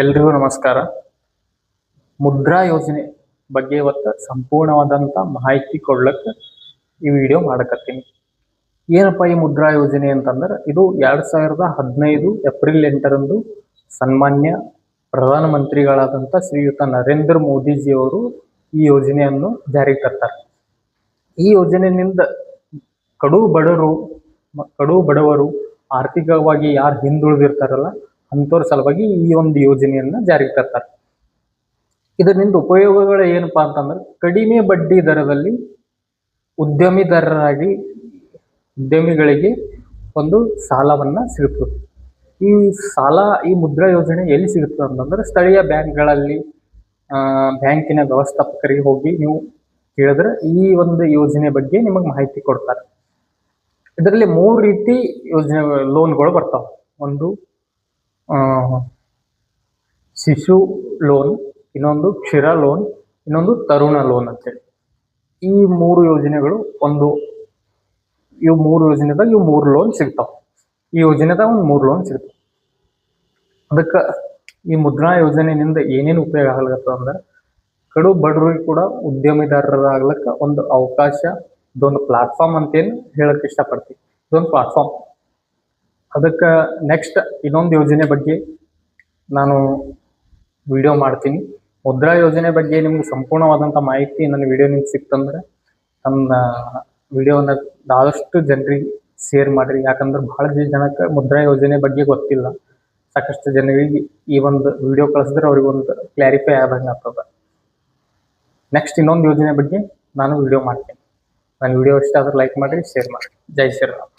ಎಲ್ರಿಗೂ ನಮಸ್ಕಾರ. ಮುದ್ರಾ ಯೋಜನೆ ಬಗ್ಗೆ ಇವತ್ತು ಸಂಪೂರ್ಣವಾದಂಥ ಮಾಹಿತಿ ಕೊಡ್ಲಕ್ಕೆ ಈ ವಿಡಿಯೋ ಮಾಡಕತ್ತೀನಿ. ಏನಪ್ಪ ಈ ಮುದ್ರಾ ಯೋಜನೆ ಅಂತಂದ್ರೆ, ಇದು ಎರಡು ಸಾವಿರದ ಹದಿನೈದು ಏಪ್ರಿಲ್ ಎಂಟರಂದು ಸನ್ಮಾನ್ಯ ಪ್ರಧಾನಮಂತ್ರಿಗಳಾದಂಥ ಶ್ರೀಯುತ ನರೇಂದ್ರ ಮೋದಿಜಿಯವರು ಈ ಯೋಜನೆಯನ್ನು ಜಾರಿಗೆ ತರ್ತಾರೆ ಈ ಯೋಜನೆಯಿಂದ ಕಡು ಬಡವರು ಕಡು ಬಡವರು ಆರ್ಥಿಕವಾಗಿ ಯಾರು ಹಿಂದುಳಿದಿರ್ತಾರಲ್ಲ ಅಂಥವ್ರ ಸಲುವಾಗಿ ಈ ಒಂದು ಯೋಜನೆಯನ್ನ ಜಾರಿಗೆ ತರ್ತಾರೆ. ಇದರಿಂದ ಉಪಯೋಗಗಳು ಏನಪ್ಪಾ ಅಂತಂದ್ರೆ, ಕಡಿಮೆ ಬಡ್ಡಿ ದರದಲ್ಲಿ ಉದ್ಯಮಿದಾರರಾಗಿ ಉದ್ಯಮಿಗಳಿಗೆ ಒಂದು ಸಾಲವನ್ನ ಸಿಗುತ್ತದೆ. ಈ ಸಾಲ, ಈ ಮುದ್ರಾ ಯೋಜನೆ ಎಲ್ಲಿ ಸಿಗುತ್ತದೆ ಅಂತಂದ್ರೆ, ಸ್ಥಳೀಯ ಬ್ಯಾಂಕ್ಗಳಲ್ಲಿ ಬ್ಯಾಂಕಿನ ವ್ಯವಸ್ಥಾಪಕರಿಗೆ ಹೋಗಿ ನೀವು ಕೇಳಿದ್ರೆ ಈ ಒಂದು ಯೋಜನೆ ಬಗ್ಗೆ ನಿಮಗೆ ಮಾಹಿತಿ ಕೊಡ್ತಾರೆ. ಇದರಲ್ಲಿ ಮೂರು ರೀತಿ ಯೋಜನೆ ಲೋನ್ಗಳು ಬರ್ತಾವೆ. ಒಂದು ಶಿಶು ಲೋನ್ ಇನ್ನೊಂದು ಕ್ಷೀರ ಲೋನ್ ಇನ್ನೊಂದು ತರುಣ ಲೋನ್ ಅಂತೇಳಿ ಈ ಮೂರು ಯೋಜನೆಗಳು ಒಂದು ಇವು ಮೂರು ಯೋಜನೆದಾಗ ಇವು ಮೂರು ಲೋನ್ ಸಿಗ್ತಾವ. ಈ ಯೋಜನೆದಾಗ ಒಂದು ಮೂರು ಲೋನ್ ಸಿಗ್ತಾವ. ಅದಕ್ಕೆ ಈ ಮುದ್ರಾ ಯೋಜನೆಯಿಂದ ಏನೇನು ಉಪಯೋಗ ಆಗ್ಲತ್ತ ಅಂದ್ರೆ, ಕಡು ಬಡವರಿಗೆ ಕೂಡ ಉದ್ಯಮಿದಾರರಾಗ್ಲಿಕ್ಕೆ ಒಂದು ಅವಕಾಶ ಇದೊಂದು ಪ್ಲಾಟ್ಫಾರ್ಮ್ ಅಂತೇನು ಹೇಳಕ್ ಇಷ್ಟಪಡ್ತೀವಿ. ಇದೊಂದು ಪ್ಲಾಟ್ಫಾರ್ಮ್ ಅದಕ್ಕೆ ನೆಕ್ಸ್ಟ್ ಇನ್ನೊಂದು ಯೋಜನೆ ಬಗ್ಗೆ ನಾನು ವಿಡಿಯೋ ಮಾಡ್ತೀನಿ. ಮುದ್ರಾ ಯೋಜನೆ ಬಗ್ಗೆ ನಿಮ್ಗೆ ಸಂಪೂರ್ಣವಾದಂಥ ಮಾಹಿತಿ ನನ್ನ ವಿಡಿಯೋ ನಿಮ್ಗೆ ಸಿಕ್ತಂದ್ರೆ ನನ್ನ ವಿಡಿಯೋನ ಆದಷ್ಟು ಜನರಿಗೆ ಶೇರ್ ಮಾಡಿರಿ. ಯಾಕಂದ್ರೆ ಭಾಳ ಜನಕ್ಕೆ ಮುದ್ರಾ ಯೋಜನೆ ಬಗ್ಗೆ ಗೊತ್ತಿಲ್ಲ. ಸಾಕಷ್ಟು ಜನರಿಗೆ ಈ ಒಂದು ವಿಡಿಯೋ ಕಳಿಸಿದ್ರೆ ಅವ್ರಿಗೆ ಒಂದು ಕ್ಲಾರಿಫೈ ಆದಂಗೆ ಆಗ್ತದೆ. ನೆಕ್ಸ್ಟ್ ಇನ್ನೊಂದು ಯೋಜನೆ ಬಗ್ಗೆ ನಾನು ವಿಡಿಯೋ ಮಾಡ್ತೀನಿ. ನನ್ನ ವಿಡಿಯೋ ಇಷ್ಟ ಆದ್ರೆ ಲೈಕ್ ಮಾಡಿರಿ ಶೇರ್ ಮಾಡಿ ಜೈ ಶ್ರೀರಾಮ್.